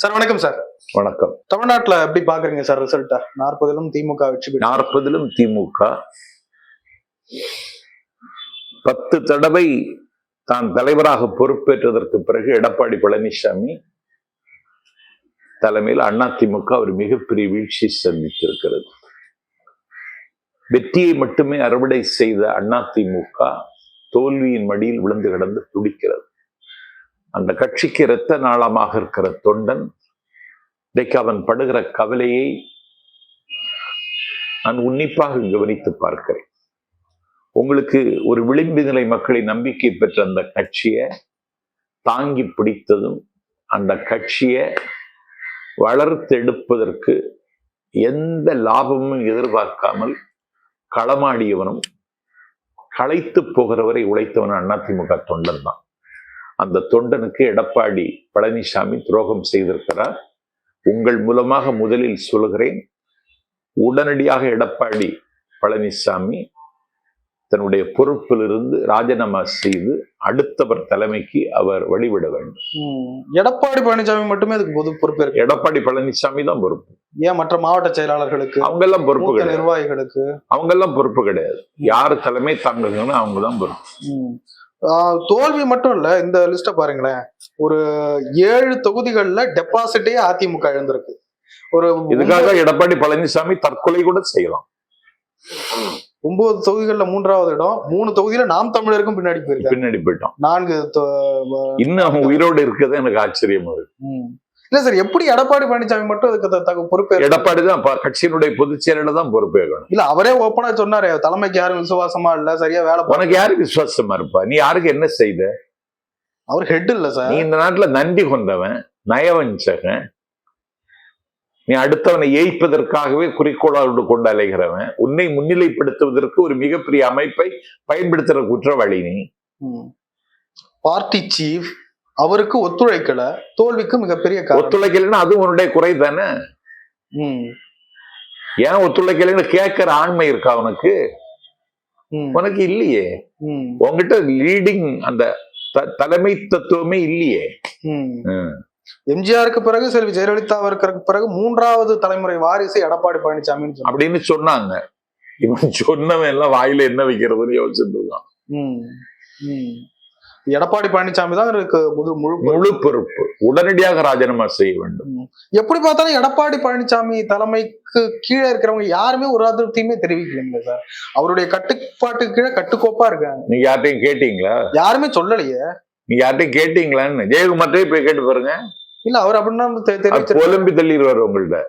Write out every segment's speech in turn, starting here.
Sir வணக்கம் sir. வணக்கம். தமிழ்நாட்டுல எப்படி பாக்குறீங்க சார் ரிசல்ட்டா நாற்பதிலும் திமுக வெற்றி நாற்பதிலும் திமுக. பத்து தடவை தான் தலைவராக பொறுப்பேற்றதற்கு பிறகு எடப்பாடி பழனிசாமி தலைமையில் அதிமுக ஒரு மிகப்பெரிய வீழ்ச்சி சந்தித்திருக்கிறது. வெற்றியை மட்டுமே அறுவடை செய்த அதிமுக தோல்வியின் மடியில் விழுந்து கிடந்து துடிக்கிறது. அந்த கட்சிக்கு இரத்த நாளமாக இருக்கிற தொண்டன் இன்றைக்கு அவன் படுகிற கவலையை நான் உன்னிப்பாக கவனித்து பார்க்கிறேன். உங்களுக்கு ஒரு விளிம்பு நிலை மக்களின் நம்பிக்கை பெற்ற அந்த கட்சியை தாங்கி பிடித்ததும் அந்த கட்சியை வளர்த்தெடுப்பதற்கு எந்த லாபமும் எதிர்பார்க்காமல் களமாடியவனும் களைத்து போகிறவரை உழைத்தவன் அதிமுக தொண்டன் தான் அந்த தொண்டனுக்கு எடப்பாடி பழனிசாமி துரோகம் செய்திருக்கிறார். உங்கள் மூலமாக முதலில் சொல்கிறேன் உடனடியாக எடப்பாடி பழனிசாமி தன்னுடைய பொறுப்பிலிருந்து ராஜினாமா செய்து அடுத்தவர் தலைமைக்கு அவர் வழிவிட வேண்டும். எடப்பாடி பழனிசாமி மட்டுமே அதுக்கு பொது பொறுப்பு எடப்பாடி பழனிசாமி தான் பொறுப்பு. ஏன் மற்ற மாவட்ட செயலாளர்களுக்கு அவங்க எல்லாம் பொறுப்பு கிடையாது. நிர்வாகிகளுக்கு? அவங்க எல்லாம் பொறுப்பு கிடையாது. யார் தலைமை தாங்குங்கன்னு அவங்க தான் பொறுப்பு. தோல்வி மட்டும் இல்ல இந்த லிஸ்ட பாருங்களேன். ஒரு ஏழு தொகுதிகள்ல டெபாசிட்டே அதிமுக இழந்திருக்கு. ஒரு இதுக்காக எடப்பாடி பழனிசாமி தற்கொலை கூட செய்யலாம். ஒன்பது தொகுதிகள்ல மூன்றாவது இடம் மூணு தொகுதியில நாம் தமிழருக்கும் பின்னாடி போயிருக்காரு. பின்னாடி போயிட்டோம் நான்கு இன்னும் அவன் உயிரோடு இருக்கிறது எனக்கு ஆச்சரியமா இருக்கு. இல்ல சார் எப்படி எடப்பாடி பழனிசாமி மட்டும் அதுக்கு பொறுப்பு எடப்பாடி தான் கட்சியினுடைய பொதுச் தான் பொறுப்பேற்கணும் இல்ல அவரே ஓப்பனா சொன்னாரு தலைமைக்கு யாரும் விசுவாசமா இல்ல சரியா வேலை. உனக்கு யாருக்கு விசுவாசமா இருப்பா? நீ யாருக்கு என்ன செய்த? அவர் ஹெட் இல்ல சார். நீ இந்த நாட்டுல நன்றி கொண்டவன் நயவஞ்சகன். நீ அடுத்தவனை ஏய்ப்பதற்காகவே குறிக்கோளோடு கொண்டு அலைகிறவன். உன்னை முன்னிலைப்படுத்துவதற்கு ஒரு மிகப்பெரிய அமைப்பை பயன்படுத்துற குற்றவாளி நீ. பார்ட்டி சீஃப் அவருக்கு ஒத்துழைக்கல. தோல்விக்கு மிகப்பெரிய ஒத்துழைக்கலைன்னா அது உன்னுடைய குறை தானே? ம். ஏன் ஒத்துழைக்கலைன்னு கேட்கிற ஆண்மை இருக்கா உனக்கு. உனக்கு இல்லையே. ம். உன்கிட்ட லீடிங் அந்த தலைமை தத்துவமே இல்லையே. எம்ஜிஆருக்கு பிறகு செல்வி ஜெயலலிதா இருக்கிறதுக்கு பிறகு மூன்றாவது தலைமுறை வாரிசு எடப்பாடி சொன்னாங்க அப்படின்னு சொன்னாங்க. இவன் சொன்னவன் எல்லாம் வாயில என்ன வைக்கிறதுன்னு யோசிச்சுட்டு இருக்கான். எடப்பாடி பழனிசாமி தான் இருக்கு முழு முழு பொறுப்பு. முழு பொறுப்பு. உடனடியாக ராஜினாமா செய்ய வேண்டும். எப்படி பார்த்தாலும் எடப்பாடி பழனிசாமி தலைமைக்கு கீழே இருக்கிறவங்க யாருமே ஒரு அதிருப்தியுமே தெரிவிக்கலைங்க சார். அவருடைய கட்டுப்பாட்டுக்கு கீழே கட்டுக்கோப்பா இருக்காங்க. நீங்க யார்ட்டையும் கேட்டீங்களா? யாருமே சொல்லலையே. நீங்க யார்ட்டையும் கேட்டீங்களான்னு? ஜெயக்குமார்ட்டே போய் கேட்டு பாருங்க. இல்ல அவர் அப்படின்னா. புலம்பி தள்ளிடுவாரு உங்கள்ட்ட.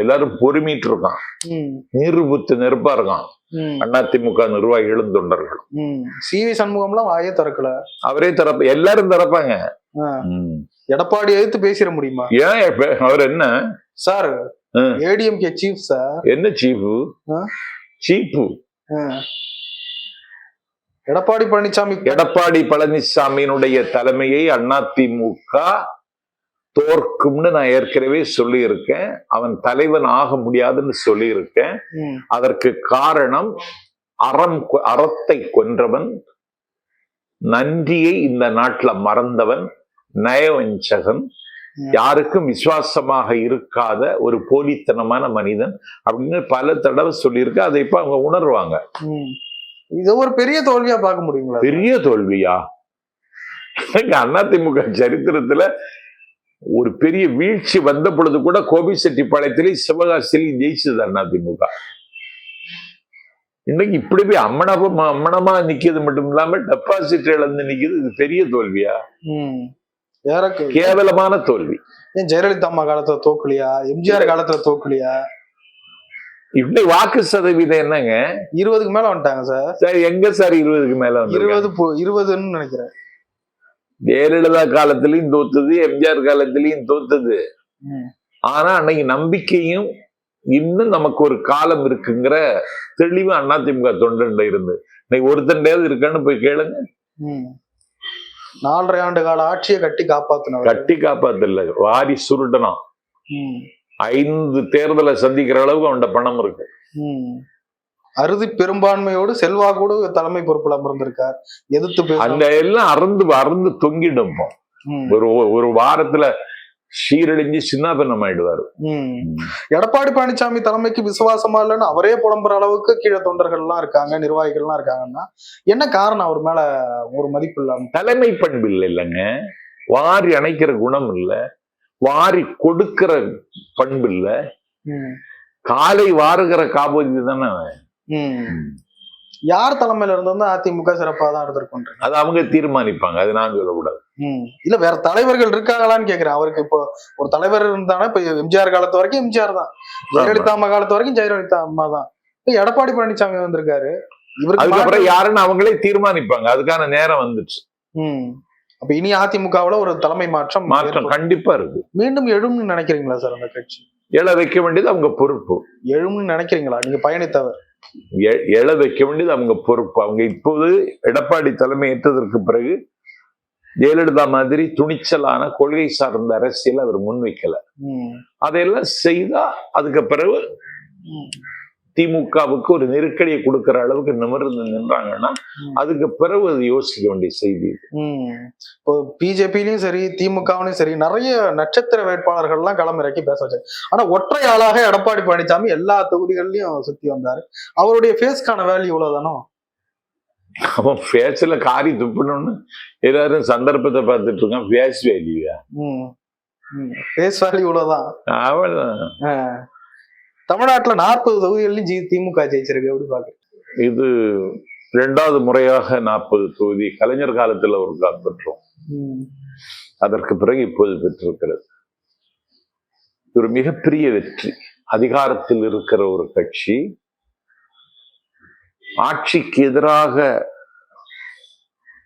எல்லாரும் பொறுமிட்டு இருக்கான். நிருபுத்து நெருப்பா இருக்கான். அதிமுக நிர்வாகிகளும் தொண்டர்களும். சி வி சண்முகம்லாம் வாயே திறக்கல அவரே தரப்ப எல்லாரும். ம். எடப்பாடி எதிர்த்து பேசிட முடியுமா ஏன் அவர் என்ன சார். ஏடிஎம்கே சீஃப் சார் என்ன சீப்பு ஆ? சீப்பு. எடப்பாடி பழனிசாமி எடப்பாடி பழனிசாமியினுடைய தலைமையை அதிமுக தோற்கும்னு நான் ஏற்கனவே சொல்லியிருக்கேன். அவன் தலைவன் ஆக முடியாதுன்னு சொல்லியிருக்கேன். ம். அதற்கு காரணம் அறம் அறத்தை கொன்றவன் நன்றியை இந்த நாட்டுல மறந்தவன் நயவஞ்சகன். யாருக்கும் விசுவாசமாக இருக்காத ஒரு போலித்தனமான மனிதன் அப்படின்னு பல தடவை சொல்லியிருக்க. அதை இப்ப அவங்க உணர்வாங்க. இது ஒரு பெரிய தோல்வியா பார்க்க முடியுங்களா? பெரிய தோல்வியா? எனக்கு அதிமுக சரித்திரத்துல ஒரு பெரிய வீழ்ச்சி வந்த பொழுது கூட கோபிச்செட்டிப்பாளையத்திலே சிவகாசியிலையும் ஜெயிச்சது அதிமுக இன்னைக்கு இப்படி போய் அம்மனமா அம்மனமா நிக்கிறது மட்டும் இல்லாம டெபாசிட் இழந்து நிக்குது இது பெரிய தோல்வியா? கேவலமான தோல்வி. ஏன் ஜெயலலிதா அம்மா காலத்துல தோக்கலையா? எம்ஜிஆர் காலத்துல தோக்கலையா? இன்னைக்கு வாக்கு சதவீதம் என்னங்க? இருபதுக்கு மேல வந்துட்டாங்க சார். சார் எங்க சார் இருபதுக்கு மேல வந்து இருபது இருபதுன்னு நினைக்கிறேன். ஜெயலலிதா காலத்திலயும் தோத்தது எம்ஜிஆர் காலத்திலயும் தோத்தது. ஆனா அன்னைக்கு நம்பிக்கையும் இன்னும் நமக்கு ஒரு காலம் இருக்குங்கிற தெளிவு அதிமுக தொண்டன்ல இருந்து இன்னைக்கு ஒருத்தண்டையாவது இருக்கான்னு போய் கேளுங்க. நாலரை ஆண்டு கால ஆட்சியை கட்டி காப்பாத்தினவர் கட்டி காப்பாத்தல வாரி சுருட்டணும் ம். ஐந்து தேர்தலை சந்திக்கிற அளவுக்கு அவன்கிட்ட பணம் இருக்கு. அறுதி பெரும்பான்மையோடு செல்வாக்கோடு தலைமை பொறுப்புல அமர்ந்திருக்கார் எதிர்த்து அந்த எல்லாம் அறந்து அறந்து தொங்கிடும். ஒரு ஒரு வாரத்துல சீரழிஞ்சு சின்னாபின்னம் ஆயிடுவாரு. எடப்பாடி பழனிசாமி தலைமைக்கு விசுவாசமா இல்லைன்னு அவரே புலம்புற அளவுக்கு கீழே தொண்டர்கள் எல்லாம் இருக்காங்க நிர்வாகிகள் எல்லாம் இருக்காங்கன்னா என்ன காரணம் அவர் மேல ஒரு மதிப்பு இல்லாம தலைமை பண்பு இல்லை இல்லைங்க வாரி அணைக்கிற குணம் இல்ல வாரி கொடுக்கிற பண்பு இல்ல. காலை வாருகிற காபோதி தானே. யார் தலைமையில இருந்தோம்னா அதிமுக சிறப்பா தான் இருந்திருக்கும் அது அவங்க தீர்மானிப்பாங்க. அது நான் சொல்லக்கூடாது. இல்ல வேற தலைவர்கள் இருக்காங்களான்னு கேக்குறேன். அவருக்கு இப்போ ஒரு தலைவர் இருந்தானா இப்ப எம்ஜிஆர் காலத்து வரைக்கும் எம்ஜிஆர் தான். ஜெயலலிதா அம்மா காலத்து வரைக்கும் ஜெயலலிதா அம்மா தான். எடப்பாடி பழனிசாமி வந்திருக்காரு. இவருக்கு அதுக்கப்புறம் யாருன்னு அவங்களே தீர்மானிப்பாங்க. அதுக்கான நேரம் வந்துச்சு. அப்ப இனி அதிமுகவுல ஒரு தலைமை மாற்றம் மாற்றம். கண்டிப்பா இருக்கு. மீண்டும் எழும்னு நினைக்கிறீங்களா சார் அந்த கட்சி? எழ வைக்க வேண்டியது அவங்க பொறுப்பு. எழும்னு நினைக்கிறீங்களா? நீங்க பயணித்தவர். எழ வைக்க வேண்டியது அவங்க பொறுப்பு அவங்க இப்போது எடப்பாடி தலைமை ஏற்றதற்கு பிறகு ஜெயலலிதா மாதிரி துணிச்சலான கொள்கை சார்ந்த அரசியல் அவர் முன்வைக்கல. அதையெல்லாம் செய்தா அதுக்கு பிறகு. திமுகவுக்கு ஒரு நெருக்கடியை கொடுக்கிற அளவுக்கு நிமிர்ந்து நின்றாங்கன்னா. அதுக்கு பிறகு அது யோசிக்க வேண்டிய செய்தி. இப்போ பிஜேபிலையும் சரி திமுகவிலையும் சரி நிறைய நட்சத்திர வேட்பாளர்கள் எல்லாம் களம் இறக்கி பேச வச்சாரு. ஆனா ஒற்றை ஆளாக எடப்பாடி பழனிசாமி எல்லா தொகுதிகள்லயும் சுத்தி வந்தாரு. அவருடைய ஃபேஸ்க்கான வேல்யூ இவ்வளவுதானோ? அவன் பேச்சுல காரி துப்பணும்னு எல்லாரும் சந்தர்ப்பத்தை பார்த்துட்டு இருக்கான். பேஸ் வேலியா ஃபேஸ் வேல்யூ இவ்வளவுதான். அவன் ஆஹ். தமிழ்நாட்டுல நாற்பது தொகுதிகள்லயும் ஜி திமுக ஜெயிச்சிருக்கு. எப்படி பாக்குறீங்க இது இரண்டாவது முறையாக நாற்பது தொகுதி கலைஞர் காலத்துல ஒரு கால் பெற்றோம். அதற்கு பிறகு இப்போது பெற்றிருக்கிறது. ஒரு மிகப்பெரிய வெற்றி. அதிகாரத்தில் இருக்கிற ஒரு கட்சி ஆட்சிக்கு எதிராக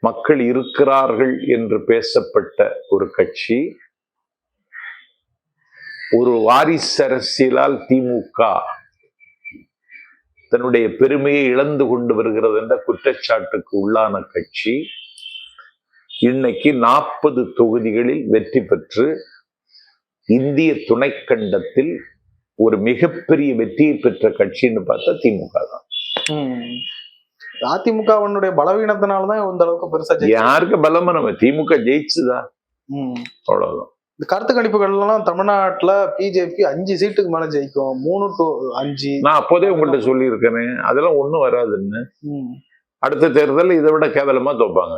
மக்கள் இருக்கிறார்கள் என்று பேசப்பட்ட ஒரு கட்சி ஒரு வாரிசு அரசியலால் திமுக தன்னுடைய பெருமையை இழந்து கொண்டு வருகிறது என்ற குற்றச்சாட்டுக்கு உள்ளான கட்சி இன்னைக்கு நாற்பது தொகுதிகளில் வெற்றி பெற்று இந்திய துணைக்கண்டத்தில் ஒரு மிகப்பெரிய வெற்றியை பெற்ற கட்சின்னு பார்த்தா திமுக தான் ம். அதிமுகவினுடைய பலவீனத்தினாலதான் இந்த அளவுக்கு பெருசா யாருக்கு பலமா நம்ம திமுக ஜெயிச்சுதா ம். அவ்வளவுதான் இந்த கருத்து கணிப்புகள் எல்லாம் தமிழ்நாட்டுல பிஜேபி அஞ்சு சீட்டுக்கு மேல ஜெயிக்கும். மூணு டு அஞ்சு. நான் அப்போதே உங்கள்கிட்ட சொல்லியிருக்கிறேன் அதெல்லாம் ஒண்ணும் வராதுன்னு. அடுத்த தேர்தலில் இதை விட கேவலமா தோப்பாங்க.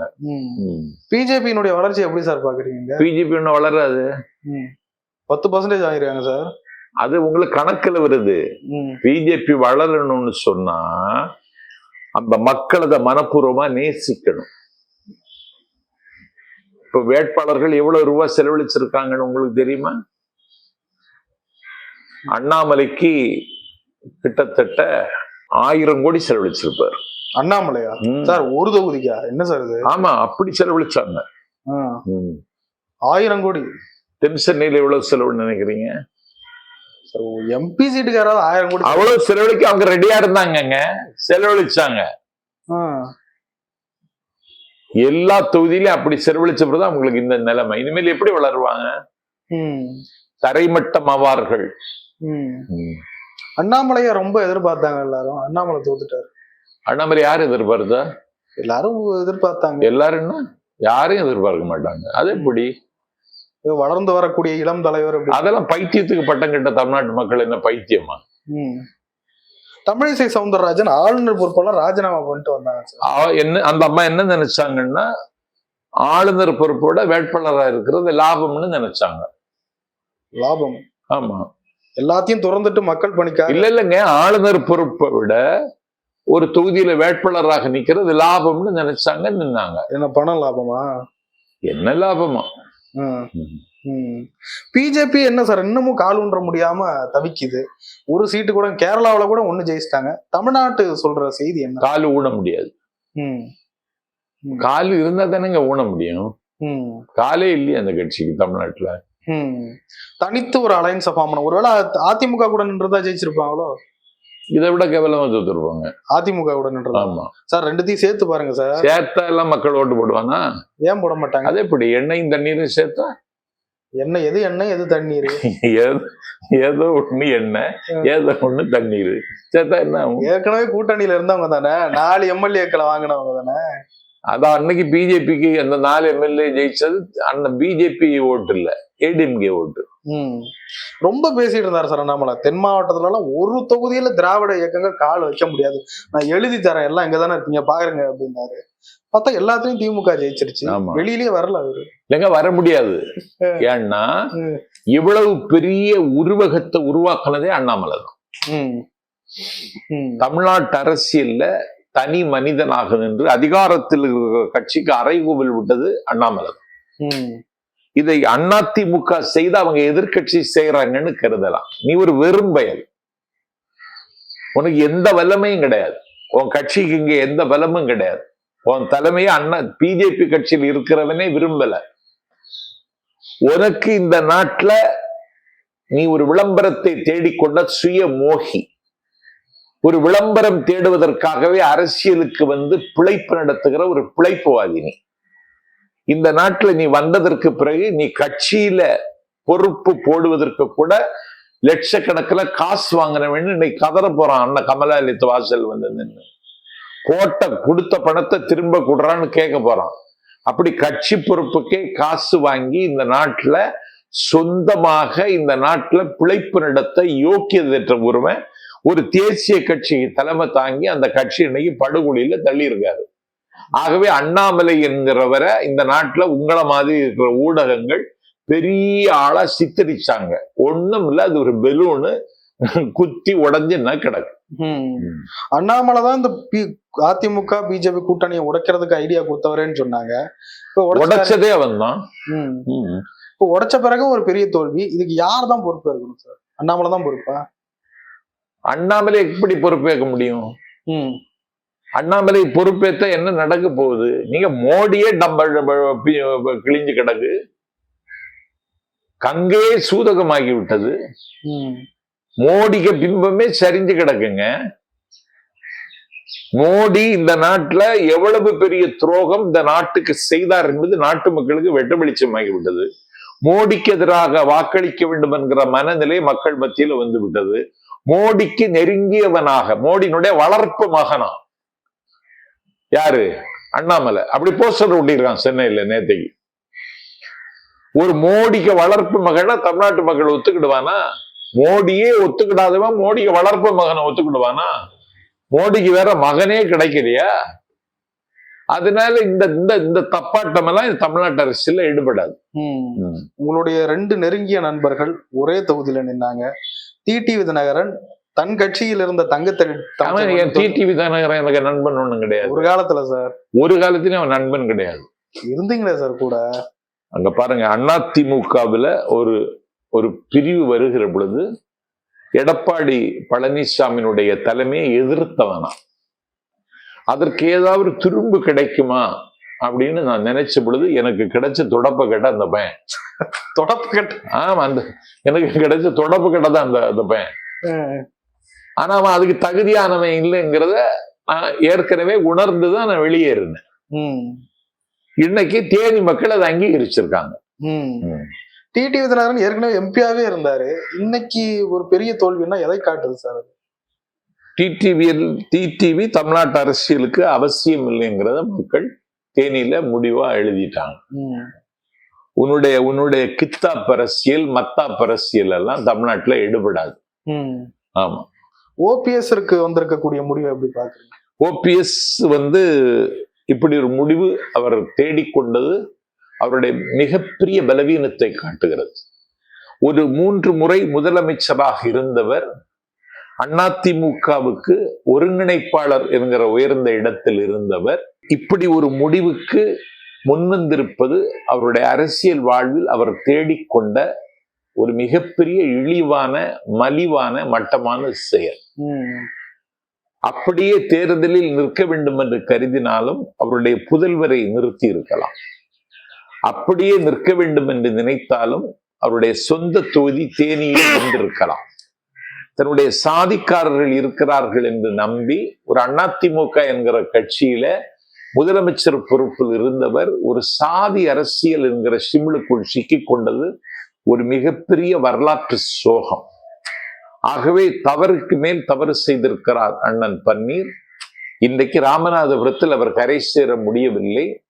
பிஜேபியினுடைய வளர்ச்சி எப்படி சார் பாக்குறீங்க பிஜேபி ஒன்றும் வளராது. பத்து பர்சன்டேஜ் ஆகிருக்காங்க சார். அது உங்களுக்கு கணக்குல வருது. பிஜேபி வளரணும்னு சொன்னா அந்த மக்கள் அதை மனப்பூர்வமா நேசிக்கணும். இப்ப வேட்பாளர்கள் எவ்வளவு ரூபாய் செலவழிச்சிருக்காங்கன்னு உங்களுக்கு தெரியுமா? அண்ணாமலைக்கு கிட்டத்தட்ட ஆயிரம் கோடி செலவழிச்சிருப்பார். அண்ணாமலையா. சார் ஒரு தொகுதிக்கா? என்ன சார் இது? ஆமா அப்படி செலவழிச்சாங்க. ஆயிரம் கோடி. தென் சென்னையில எவ்வளவு செலவுன்னு நினைக்கிறீங்க? எம்பி சீட்டுக்கு யாராவது ஆயிரம் கோடி. அவ்வளவு செலவழிக்க அவங்க ரெடியா இருந்தாங்கங்க. செலவழிச்சாங்க. எல்லா தொகுதியிலும் அப்படி செலவழிச்ச பிறகு அவங்களுக்கு இந்த நிலைமை. இனிமேல் எப்படி வளருவாங்க. தரைமட்டம் ஆவார்கள் ம். அண்ணாமலைய ரொம்ப எதிர்பார்த்தாங்க எல்லாரும். அண்ணாமலை தோத்துட்டாரு. அண்ணாமலை யார் எதிர்பார்த்தா எல்லாரும் எதிர்பார்த்தாங்க. எல்லாருன்னா யாரையும் எதிர்பார்க்க மாட்டாங்க. அது எப்படி? வளர்ந்து வரக்கூடிய இளம் தலைவர் அதெல்லாம் பைத்தியத்துக்கு பட்டம் கட்ட தமிழ்நாட்டு மக்கள் என்ன பைத்தியமா. தமிழிசை சவுந்தரராஜன் ஆளுநர் பொறுப்பெல்லாம் ராஜினாமா பண்ணிட்டு வந்தாங்க என்ன அந்த அம்மா என்ன நினைச்சாங்கன்னா ஆளுநர் பொறுப்போட வேட்பாளரா இருக்கிறது லாபம்னு நினைச்சாங்க. லாபம். ஆமா. எல்லாத்தையும் திறந்துட்டு மக்கள் பணிக்காக. இல்ல இல்லைங்க ஆளுநர் பொறுப்பை விட ஒரு தொகுதியில வேட்பாளராக நிக்கிறது லாபம்னு நினைச்சாங்க நின்னாங்க. என்ன பணம் லாபமா? என்ன லாபமா? பிஜேபி என்ன சார் இன்னமும் கால் ஊன்ற முடியாம தவிக்குது. ஒரு சீட்டு கூட கேரளாவுல கூட ஒண்ணு ஜெயிச்சிட்டாங்க. தமிழ்நாட்டு சொல்ற செய்தி என்ன? கால் ஊன முடியாது. ம். கால் இருந்தா தானேங்க ஊன முடியும். ம். காலே இல்லையே அந்த கட்சிக்கு தமிழ்நாட்டுல. தனித்து ஒரு அலைன்ஸ் ஃபார்ம் பண்ண ஒருவேளை அதிமுக கூட நின்றுதா ஜெயிச்சிருப்பாங்களோ? இதை விட கேவலமா தோத்துருப்பாங்க. அதிமுக கூட நின்றதா? ஆமா. சார் ரெண்டுத்தையும் சேர்த்து பாருங்க சார். சேர்த்தா எல்லாம் மக்கள் ஓட்டு போடுவாங்க ஏன் போட மாட்டாங்க? அது எப்படி? எண்ணெயும் தண்ணீரும் சேர்த்தா என்ன எது எண்ணெய் எது தண்ணீர்? ஏதோ ஏதோ ஒண்ணு எண்ணெய் ஏதோ ஒண்ணு தண்ணீர். சேர்த்தா என்ன ஏற்கனவே கூட்டணியில இருந்தவங்க தானே? நாலு எம்எல்ஏக்களை வாங்கினவங்க தானே? அதான் அன்னைக்கு பிஜேபிக்கு அந்த நாலு எம்எல்ஏ ஜெயிச்சது அந்த பிஜேபி ஓட்டு இல்ல ஏடிஎம்கே ஓட்டு. ரொம்ப பேசிட்டு இருந்தாரு சார் அண்ணாமலை. தென் மாவட்டத்துல எல்லாம் ஒரு தொகுதியில திராவிட இயக்கங்கள் கால் வைக்க முடியாது. நான் எழுதி தரேன் எல்லாம் இங்க தானே இருக்கீங்க பாருங்க அப்படின்னாரு. பார்த்தா எல்லாத்தையும் திமுக ஜெயிச்சிருச்சு. வெளியிலேயே வரல அவரு. இல்லைங்க வர முடியாது. ஏன்னா. இவ்வளவு பெரிய உருவகத்தை உருவாக்குனதே அண்ணாமலை தான். தமிழ்நாட்டு அரசியல்ல தனி மனிதனாக நின்று அதிகாரத்தில் இருக்கிற கட்சிக்கு அறைகூவல் விட்டது அண்ணாமலை. இதை அதிமுக செய்து அவங்க எதிர்க்கட்சி செய்யறாங்கன்னு கருதலாம். நீ ஒரு வெறும் பயல். உனக்கு எந்த வல்லமையும் கிடையாது. உன் கட்சிக்கு இங்க எந்த பலமும் கிடையாது. உன் தலைமையை அண்ணா பிஜேபி கட்சியில் இருக்கிறவனே விரும்பல. உனக்கு இந்த நாட்டுல நீ ஒரு விளம்பரத்தை தேடிக்கொண்ட சுய மோகி. ஒரு விளம்பரம் தேடுவதற்காகவே அரசியலுக்கு வந்து பிழைப்பு நடத்துகிற ஒரு பிழைப்புவாதி நீ. இந்த நாட்டுல நீ வந்ததற்கு பிறகு நீ கட்சியில பொறுப்பு போடுவதற்கு கூட லட்சக்கணக்கில் காசு வாங்கினவன்னு இன்னைக்கு கதற போறான் அண்ணன் கமலாலயத்து வாசல் வந்து நின்னு. போட்ட கொடுத்த பணத்தை திரும்ப கொடுறான்னு கேட்க போறான். அப்படி கட்சி பொறுப்புக்கே காசு வாங்கி இந்த நாட்டுல சொந்தமாக இந்த நாட்டுல பிழைப்பு நடத்த யோக்கியதற்ற ஒருவன் ஒரு தேசிய கட்சி தலைமை தாங்கி அந்த கட்சி இன்னைக்கு படுகொலியில தள்ளி இருக்காரு ஆகவே அண்ணாமலை என்கிறவரை இந்த நாட்டுல உங்களை மாதிரி இருக்கிற ஊடகங்கள் பெரிய ஆளா சித்தரிச்சாங்க. ஒண்ணும் இல்ல அது ஒரு பெலூனு குத்தி உடஞ்சுன்னா கிடக்கு? அண்ணாமலை தான் இந்த அதிமுக பிஜேபி கூட்டணியை உடைக்கிறதுக்கு ஐடியா கொடுத்தவரேன்னு சொன்னாங்க. இப்ப. உடைச்சதே அவன் தான். இப்ப உடைச்ச பிறகு ஒரு பெரிய தோல்வி. இதுக்கு யார் தான் பொறுப்பு இருக்கணும் சார் அண்ணாமலை தான் பொறுப்பா? அண்ணாமலை எப்படி பொறுப்பேற்க முடியும். அண்ணாமலை பொறுப்பேற்ற என்ன நடக்க போகுது? நீங்க மோடியே டம்ப பி- கிழிஞ்சு கிடக்கு. கங்கே சூதகமாகி விட்டது. மோடிக மோடிக்கு பிம்பமே சரிஞ்சு கிடக்குங்க. மோடி இந்த நாட்டுல எவ்வளவு பெரிய துரோகம் இந்த நாட்டுக்கு செய்தார் என்பது நாட்டு மக்களுக்கு வெட்ட வெளிச்சமாகி விட்டது மோடிக்கு எதிராக வாக்களிக்க வேண்டும் என்கிற மனநிலை மக்கள் மத்தியில வந்து விட்டது மோடிக்கு நெருங்கியவனாக மோடியினுடைய வளர்ப்பு மகனா? யாரு? அண்ணாமலை. அப்படி போஸ்டர் ஒட்டியிருக்கான் சென்னையில நேத்தைக்கு. ஒரு மோடிக்கு வளர்ப்பு மகனா தமிழ்நாட்டு மக்கள் ஒத்துக்கிடுவானா? மோடியே ஒத்துக்கிடாதவன் மோடிக்கு வளர்ப்பு மகனை ஒத்துக்கிடுவானா? மோடிக்கு வேற மகனே கிடைக்கலையா? அதனால இந்த இந்த இந்த தப்பாட்டம் எல்லாம் இந்த தமிழ்நாட்டு அரசியல்ல ஈடுபடாது. உங்களுடைய ரெண்டு நெருங்கிய நண்பர்கள் ஒரே தொகுதியில நின்னாங்க. டிடி விதிநகரன் தன் கட்சியில் இருந்த என் டிடிவி தானகரன் எனக்கு நண்பன் ஒண்ணும் கிடையாது. ஒரு காலத்துல சார். ஒரு காலத்திலயும் அவன் நண்பன் கிடையாது. இருந்தீங்களே சார் கூட? அங்க பாருங்க அதிமுகவுல ஒரு ஒரு பிரிவு வருகிற பொழுது எடப்பாடி பழனிசாமியினுடைய தலைமையை எதிர்த்தவனா? அதற்கு ஏதாவது திரும்ப கிடைக்குமா? அப்படின்னு நான் நினைச்ச பொழுது எனக்கு கிடைச்ச தொடப்ப கட்ட அந்த பையன். தொடப்பு கட்ட? ஆமா அந்த எனக்கு கிடைச்ச தொடப்பு கட்ட தான் அந்த அந்த பையன். ஆனா அவன் அதுக்கு தகுதியானவன் இல்லைங்கிறத நான் ஏற்கனவே உணர்ந்துதான் நான் வெளியேறினேன். இன்னைக்கு தேனி மக்கள் அதை அங்கீகரிச்சிருக்காங்க. டிடி விதிநகரன் ஏற்கனவே எம்பியாவே இருந்தாரு இன்னைக்கு ஒரு பெரிய தோல்வின்னா எதை காட்டுது சார்? டிடிவியில் டிடிவி தமிழ்நாட்டு அரசியலுக்கு அவசியம் இல்லைங்கிறத மக்கள் தேனியில முடிவா எழுதிட்டாங்க. உன்னுடைய உன்னுடைய கித்தாப் அரசியல் மத்தாப் அரசியல் எல்லாம் தமிழ்நாட்டுல எடுபடாது. ஆமா ஓபிஎஸ் இருக்கு வந்திருக்கக்கூடிய முடிவை எப்படி பாக்குறீங்க ஓபிஎஸ் வந்து இப்படி ஒரு முடிவு அவர் தேடிக்கொண்டது அவருடைய மிகப்பெரிய பலவீனத்தை காட்டுகிறது. ஒரு மூன்று முறை முதலமைச்சராக இருந்தவர் அதிமுகவுக்கு ஒருங்கிணைப்பாளர் என்கிற உயர்ந்த இடத்தில் இருந்தவர். இப்படி ஒரு முடிவுக்கு முன்வந்திருப்பது அவருடைய அரசியல் வாழ்வில் அவர் தேடிக்கொண்ட ஒரு மிகப்பெரிய இழிவான மலிவான மட்டமான செயல். அப்படியே தேர்தலில் நிற்க வேண்டும் என்று கருதினாலும் அவருடைய புதல்வரை நிறுத்தி இருக்கலாம். அப்படியே நிற்க வேண்டும் என்று நினைத்தாலும் அவருடைய சொந்த தொகுதி தேனியில் வந்திருக்கலாம் தன்னுடைய சாதிக்காரர்கள் இருக்கிறார்கள் என்று நம்பி ஒரு அதிமுக என்கிற கட்சியில முதலமைச்சர் பொறுப்பில் இருந்தவர் ஒரு சாதி அரசியல் என்கிற சிமிழுக்குள் சிக்கிக் கொண்டது ஒரு மிகப்பெரிய வரலாற்று சோகம். ஆகவே தவறுக்கு மேல் தவறு செய்திருக்கிறார் அண்ணன் பன்னீர். இன்றைக்கு ராமநாதபுரத்தில் அவர் கரை சேர முடியவில்லை.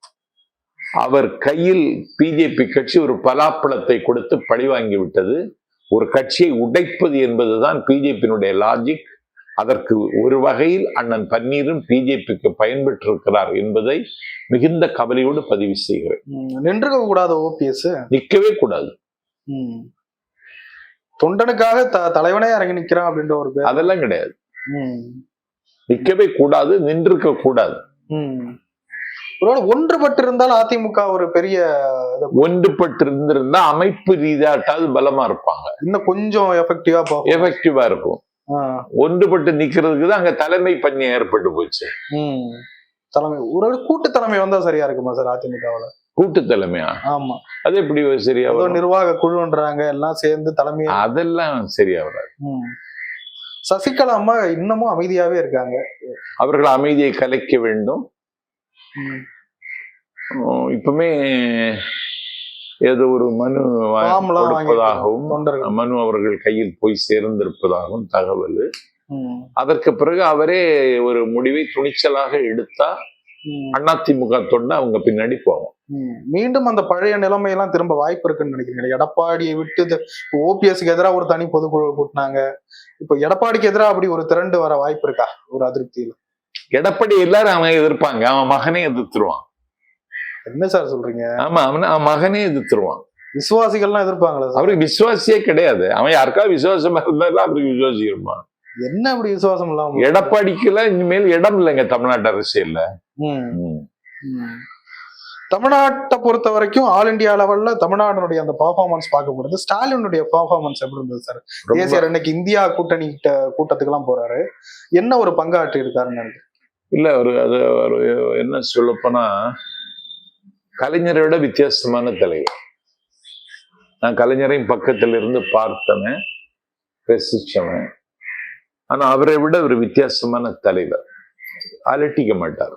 அவர் கையில் பிஜேபி கட்சி ஒரு பலாப்பழத்தை கொடுத்து பழிவாங்கி விட்டது. ஒரு கட்சியை உடைப்பது என்பதுதான் பிஜேபியினுடைய லாஜிக் அதற்கு ஒரு வகையில் அண்ணன் பன்னீரும் பிஜேபிக்கு பயன்பெற்றிருக்கிறார் என்பதை மிகுந்த கவலையோடு பதிவு செய்கிறேன். நின்றுக்க கூடாத ஓபிஎஸ். நிற்கவே கூடாது. தொண்டனுக்காக த- தலைவனே இறங்கி நிக்கிறான் அப்படின்ற ஒரு அதெல்லாம் கிடையாது. நிற்கவே கூடாது நின்றிருக்க கூடாது. ஒருவேளை ஒன்றுபட்டு இருந்தால் அதிமுக ஒரு பெரிய ஒன்றுபட்டு இருந்திருந்தா அமைப்பு ரீதியாட்டாவது பலமா இருப்பாங்க. இன்னும் கொஞ்சம் எஃபெக்டிவா எஃபெக்டிவா இருக்கும். ஒன்றுபட்டு நிக்கிறதுக்கு தான் அங்க தலைமை பணியம் ஏற்பட்டு போச்சு. தலைமை ஒரு கூட்டு தலைமை வந்தா சரியா இருக்குமா சார் அதிமுகவுல? கூட்டு தலைமையா ஆமா. அது எப்படி சரியா வரும்? நிர்வாக குழுன்றாங்க எல்லாம் சேர்ந்து தலைமை அதெல்லாம் சரியா வராது. சசிகலா அம்மா இன்னமும் அமைதியாவே இருக்காங்க. அவர்கள் அமைதியை கலைக்க வேண்டும். இப்பவுமே ஏதோ ஒரு மனு கொடுப்பதாகவும் மனு அவர்கள் கையில் போய் சேர்ந்திருப்பதாகவும் தகவல். அதற்கு பிறகு அவரே ஒரு முடிவை துணிச்சலாக எடுத்தா. அதிமுக தொண்டை அவங்க பின்னாடி போவோம். மீண்டும் அந்த பழைய நிலைமையெல்லாம் திரும்ப வாய்ப்பு இருக்குன்னு நினைக்கிறீங்க எடப்பாடியை விட்டு ஓபிஎஸ்க்கு எதிராக ஒரு தனி பொதுக்குழு கூட்டினாங்க. இப்போ எடப்பாடிக்கு எதிராக அப்படி ஒரு திரண்டு வர வாய்ப்பு இருக்கா? ஒரு அதிருப்தியில். எடப்பாடி எல்லாரும் அவன் எதிர்ப்பாங்க. அவன் மகனே எதிர்த்துருவான். என்ன சார் சொல்றீங்க? ஆமா அவன அவன் மகனே எதிர்த்துருவான். விசுவாசிகள்லாம் எதிர்ப்பாங்களா அவருக்கு விசுவாசியே கிடையாது. அவன் யாருக்கா விசுவாசமா இருந்தாலும் அவருக்கு விசுவாசி இருப்பான் என்ன அப்படி விசுவாசம் இல்லாம எடப்பாடிக்கெல்லாம் இனிமேல் இடம் இல்லைங்க தமிழ்நாட்டு அரசியல்ல. தமிழ்நாட்டை பொறுத்த வரைக்கும் ஆல் இந்தியா லெவல்ல தமிழ்நாட்டினுடைய அந்த பர்ஃபார்மன்ஸ் பார்க்கப்படுது ஸ்டாலினுடைய பர்ஃபார்மன்ஸ் எப்படி இருந்தது சார்? தேசியர் இன்னைக்கு இந்தியா கூட்டணி கிட்ட கூட்டத்துக்கு எல்லாம் போறாரு. என்ன ஒரு பங்காற்றி இருக்காருன்னு இல்ல ஒரு அது ஒரு என்ன சொல்லப்போனா கலைஞரை விட வித்தியாசமான தலைவர் நான் கலைஞரையும் பக்கத்துல இருந்து பார்த்தவன் ரசிச்சவன். ஆனா அவரை விட ஒரு வித்தியாசமான தலைவர். அலட்டிக்க மாட்டார்.